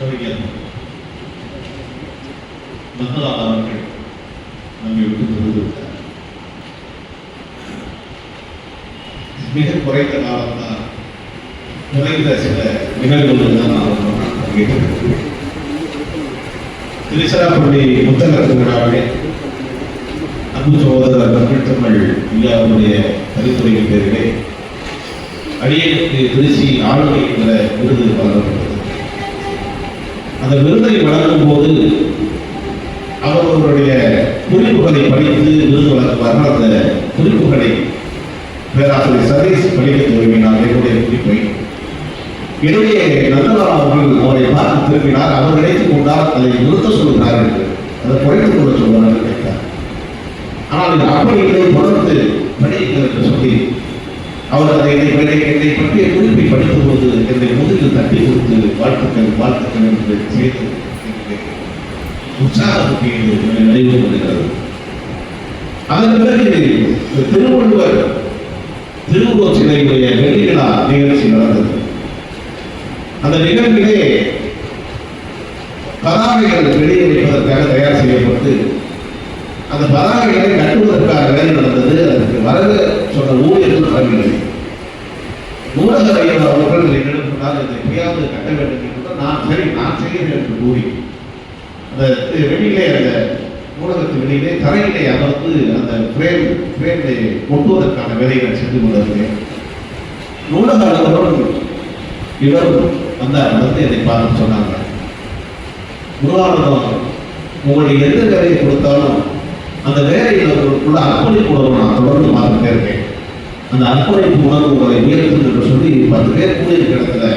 கவிஞர். மங்களா அவர்கள் நம்மை விட்டு பிரிந்துவிட்டார் மிக குறைந்த காலம்தான். குறைந்த சில நிகழ்வுகள் தான் நான் திருச்சிராப்பள்ளி புத்தகத்து திருவிழாவிலே அன்பு சகோதரர் தமிழ் தமிழ் இந்தியாவுடைய கருத்துறையின் பேரிலே அடியனுக்கு திருச்சி ஆளுமை என்ற விருது வழங்கப்பட்டது. அந்த விருதை வழங்கும் போது அவர்களுடைய குறிப்புகளை படித்து விருது வழங்குவார்கள். அந்த குறிப்புகளை பேராசிரியர் சதீஷ் படிக்க தொடங்கினார் என்னுடைய குறிப்பை. இடையே நந்தலால் அவர்கள் அவரை பார்த்து திரும்பினார். அவர் நினைத்துக் கொண்டால் அதை நிறுத்த சொல்கிறார்கள் அதை குறைத்துக் கொள்ள சொல்வார்கள் நினைத்தார் ஆனால் இந்த அப்படி இல்லை தொடர்ந்து படியுங்கள் என்று சொல்லி அவர் அதை என்னை என்னை என்னை பற்றிய குறிப்பை படித்த போது என்னை முதுகில் தட்டி கொடுத்து வாழ்த்துக்கள் வாழ்த்துக்கள் என்று நினைவு அதன் பிறகு இந்த திருவள்ளுவர் சிலையுடைய வெள்ளி நிகழ்ச்சி நடந்தது அந்த நிகழ்விலே பதாகைகள் வெளியே வைப்பதற்காக தயார் செய்யப்பட்டு அந்த பதாகைகளை கட்டுவதற்காக வேலை நடந்தது அதற்கு வரவு சொன்ன ஊழியர்கள் வரவில்லை நூலக அவர்கள் என்னிடம் இதை எப்படியாவது கட்ட வேண்டும் நான் சரி நான் செய்கிறேன் என்று கூறி அந்த வெளியிலே அந்த நூலகத்தின் வெளியிலே தரையிலே அமர்ந்து அந்த ஃப்ரேம் ஃப்ரேமை கொட்டுவதற்கான வேலைகளை செஞ்சு கொண்டிருக்கிறேன் நூலக அலுவலரும் இவரும் வந்தார் வந்து என்னை பார்த்து சொன்னாங்க குருவானந்தம் உங்களுக்கு எந்த வேலையை கொடுத்தாலும் அந்த வேலையில் உங்களுக்குள்ள அர்ப்பணிப்பு உணர்வு நான் தொடர்ந்து பார்த்துட்டே இருக்கேன். அந்த அர்ப்பணிப்பு உணர்வு உங்களை உயர்த்தும் என்று சொல்லி பத்து பேர் கூடிய இடத்துல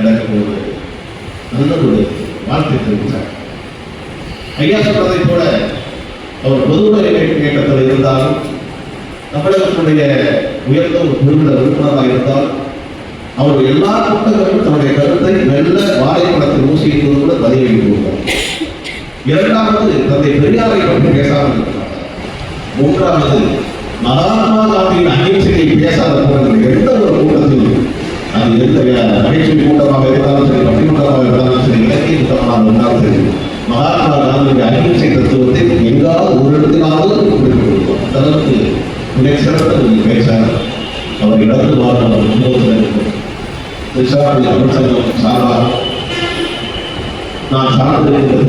எனக்கு ஒரு நல்ல ஒரு வாழ்க்கை தெரிவித்தார் ஐயா சொன்னதைப் போல அவர் பொதுவுடைய இயக்கத்தில் இருந்தாலும் தமிழகத்துடைய உயர்ந்த ஒரு குழுவினர் உறுப்பினராக இருந்தால் அவர் எல்லா கூட்டங்களிலும் தன்னுடைய கருத்தை மெல்ல வாழைப்படத்தில் ஊசியிட்டு கூட பதிவு கொடுத்தார் இரண்டாவது தந்தை பெரியாரை பற்றி பேசாமல் இருக்கிறார் மூன்றாவது மகாத்மா காந்தியின் அகிம்சையை பேசாத கூட்டங்கள் அது நகைச்சுவை கூட்டமாக இருந்தாலும் சரி பட்டிமன்றமாக இருந்தாலும் சரி இலக்கிய கூட்டமாக இருந்தாலும் சரி மகாத்மா காந்தியுடைய அகிம்சை தத்துவத்தை எங்காவது ஒரு இடத்திலாவது குறிப்பிட்டிருக்கோம் அந்த அளவுக்கு மிக சிறந்த ஒரு பேச்சாளர் அவர் இடத்து வாழ்ந்த ஒரு அனுபவத்தில் இருக்கும் திருச்சாரதி அமைச்சகம் சார்பாக நான் சார்ந்திருக்கிற